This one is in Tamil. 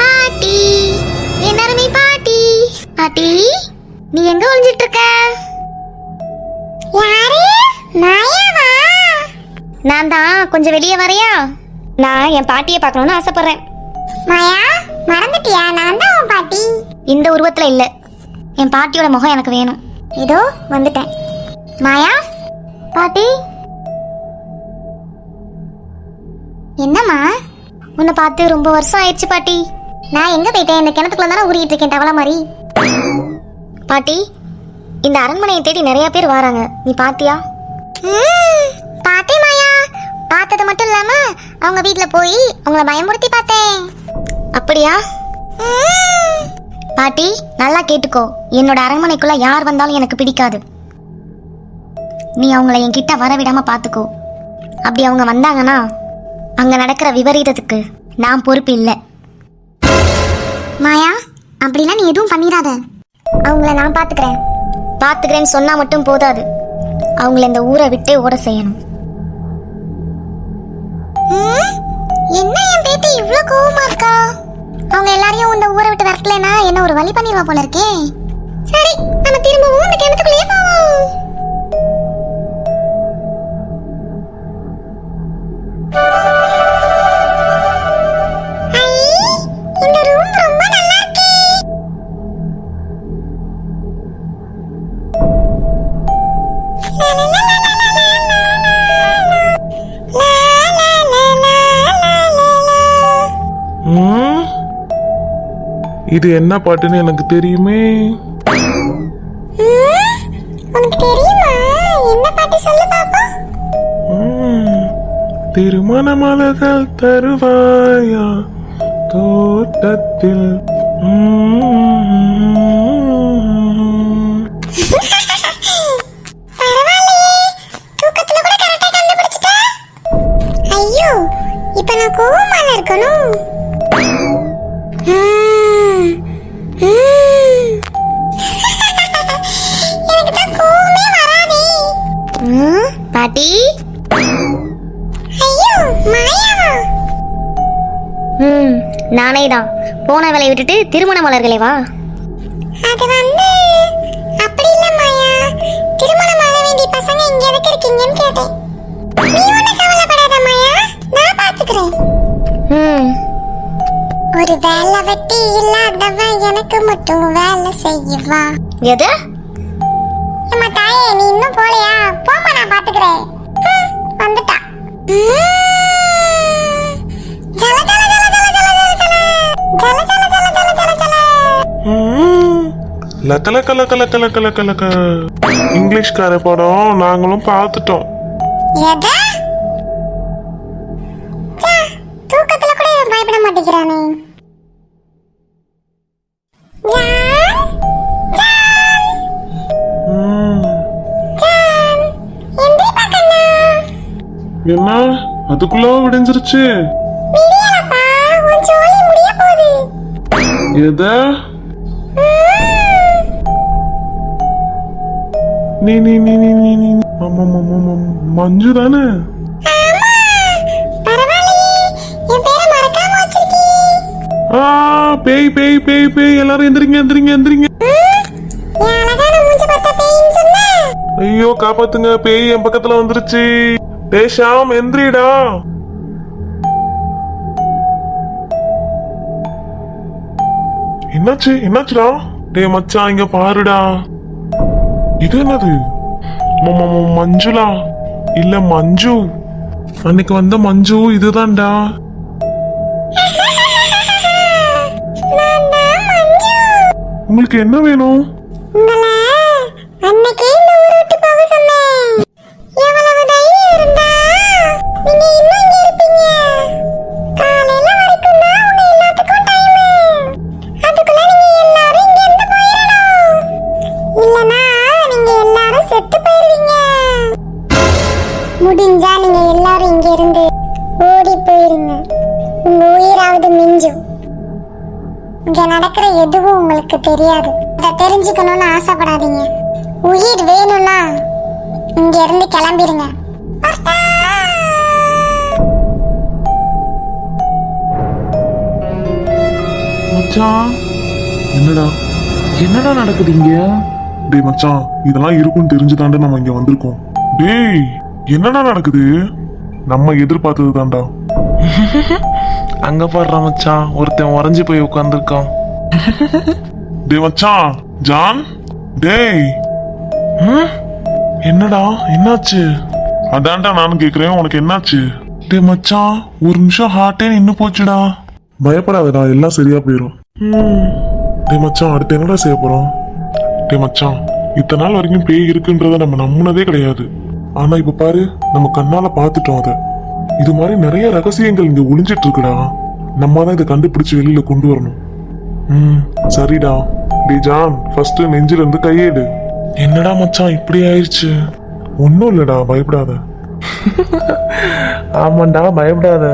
பாட்டி என்னருமை பாட்டி. பாட்டி நீ எங்க ஒளிஞ்சிட்டு இருக்க யாரு? மாயாவா நான் தான் கொஞ்சம் வெளியே வரையா? நான் என் பாட்டியை பார்க்கணும்னு ஆசைப்படுறேன். மாயா மறந்துட்டியா? நான் தான் உன் பாட்டி. இந்த உருவத்துல இல்ல. என் பாட்டியோட முகம் எனக்கு வேணும். இதோ வந்துட்டேன். மாயா பாட்டி. என்னம்மா? உன்னை பார்த்து ரொம்ப வருஷம் ஆயிடுச்சு பாட்டி. நான் எங்க போயிட்டேன்? இந்த கிணத்துக்குள்ள தானே ஊறிட்டு இருக்கேன் தவளை மாதிரி. பாட்டி இந்த அரண்மனையை தேடி நிறைய பேர் வராங்க. நீ பாத்தியா? பார்த்தேன் மாயா. பார்த்தது மட்டும் இல்லாம அவங்க வீட்டுல போய் அவங்கள பயமுறுத்தி பார்த்தேன். அப்படியா? பாட்டி நல்லா கேட்டுக்கோ. என்னோட அரண்மனைக்குள்ள யார் வந்தாலும் எனக்கு பிடிக்காது. நீ அவங்கள என்கிட்ட வர விடாம பாத்துக்கோ. அப்படி அவங்க வந்தாங்கன்னா அங்க நடக்கிற விபரீதத்துக்கு நான் பொறுப்பு இல்லை. மாயா அப்படிலாம் நீ எதுவும் பண்ணிடாத. அவங்கள நான் பாத்துக்கிறேன். பாத்துக்கிறேன்னு சொன்னா மட்டும் போதாது. அவங்கள இந்த ஊரை விட்டே ஓட செய்யணும். என்ன என் பேத்தி இவ்ளோ கோவமா இருக்கா? அவங்க எல்லாரையும் இந்த ஊரை விட்டு வரட்டலனா என்ன ஒரு வழி பண்ணிடுவா போல இருக்கே. சரி நம்ம திரும்பவும் இந்த கிணத்துக்குள்ளேயே போவோம். இது என்ன பாட்டுன்னு எனக்கு தெரியுமே. திருமண மலர்கள் தருவாயா? தோட்டத்தில். ஐயோ இப்ப நான் கோவமால இருக்கணும். பாட்டி. ம் நானே தான் போன வேலையை விட்டுட்டு திருமண மலர்களே வா. அது வந்து அப்படி இல்ல மாயா. திருமணம் ஆக வேண்டிய பசங்க இங்க எதுக்கு இருக்கீங்கன்னு கேட்டேன். நீ ஒண்ணு கவலைப்படாத மாயா. நான் பாத்துக்கிறேன். ம். ஒரு வேலை வெட்டி இல்லாதவன் எனக்கு மட்டும் வேலை செய்வா எது? அம்மா தாயே நீ இன்னும் போலையா போமா நான் பாத்துக்கிறேன் வந்துட்டா ம். ஜல ஜல ஜல ஜல ஜல ஜல ஜல. ஜல ஜல ஜல ஜல ஜல ஜல. ம். லக்க லக்க லக்க லக்க லக்க லக்க லக்க இங்கிலீஷ்கார படம் நாங்களும் பார்த்துட்டோம் தூக்கத்துல கூட பயப்பட மாட்டேங்கிறானே என்ன அதுக்குள்ள விடிஞ்சிருச்சு. எத? நீ நீ. மஞ்சு தானே? பேய் பேய் பேய் பேய். எல்லாரும் எந்திரிங்க எந்திரிங்க எந்திரிங்க? ஐயோ காப்பாத்துங்க. பேய் என் பக்கத்துல வந்துருச்சு. டேய் ஷாம் எந்திரிடா என்னாச்சு என்னாச்சுடா டேய் மச்சான் இங்க பாருடா இது என்னது ம- ம- ம- மஞ்சுளா இல்ல மஞ்சு அன்னைக்கு வந்த மஞ்சு இதுதான்டா. உங்களுக்கு என்ன வேணும் அன்னைக்கே இங்க நடக்கிற எதுவும் உங்களுக்கு தெரியாது. இதை தெரிஞ்சுக்கணும்னு ஆசைப்படாதீங்க. உயிர் வேணும்னா இங்க இருந்து கிளம்பிருங்க. மச்சான் என்னடா? என்னடா நடக்குது இங்க? டேய் மச்சான் இதெல்லாம் இருக்கும்னு தெரிஞ்சுதாண்டா நம்ம இங்க வந்திருக்கோம். டேய் என்னடா நடக்குது? நம்ம எதிர்பார்த்தது தான்டா அங்க பாடுற மச்சான் ஒருத்தன் உறைஞ்சு போய் உட்காந்துருக்கான் டேய் மச்சான் ஜான்? டேய்? என்னடா என்னாச்சு? அதான்டா நானும் கேக்குறேன் உனக்கு என்னாச்சு? டேய் மச்சான் ஒரு நிமிஷம் ஹார்ட்டே நின்னு போச்சுடா. பயப்படாதடா எல்லாம் சரியா போயிடும் டேய் மச்சான் அடுத்து என்னடா செய்ய போறோம்? டேய் மச்சான் இத்தனை நாள் வரைக்கும் பேய் இருக்குன்றத நம்ம நம்பினதே கிடையாது. ஆனா இப்ப பாரு நம்ம கண்ணால பார்த்துட்டோம் அதை. இது மாதிரி நிறைய ரகசியங்கள் இங்க ஒளிஞ்சிட்டு இருக்குடா. நம்ம தான் இதை கண்டுபிடிச்சு வெளியில கொண்டு வரணும். ம் சரிடா. டி ஜான் ஃபர்ஸ்ட் நெஞ்சில இருந்து கையேடு. என்னடா மச்சான் இப்படி ஆயிடுச்சு ஒன்றும் இல்லடா பயப்படாத. ஆமாண்டா பயப்படாத.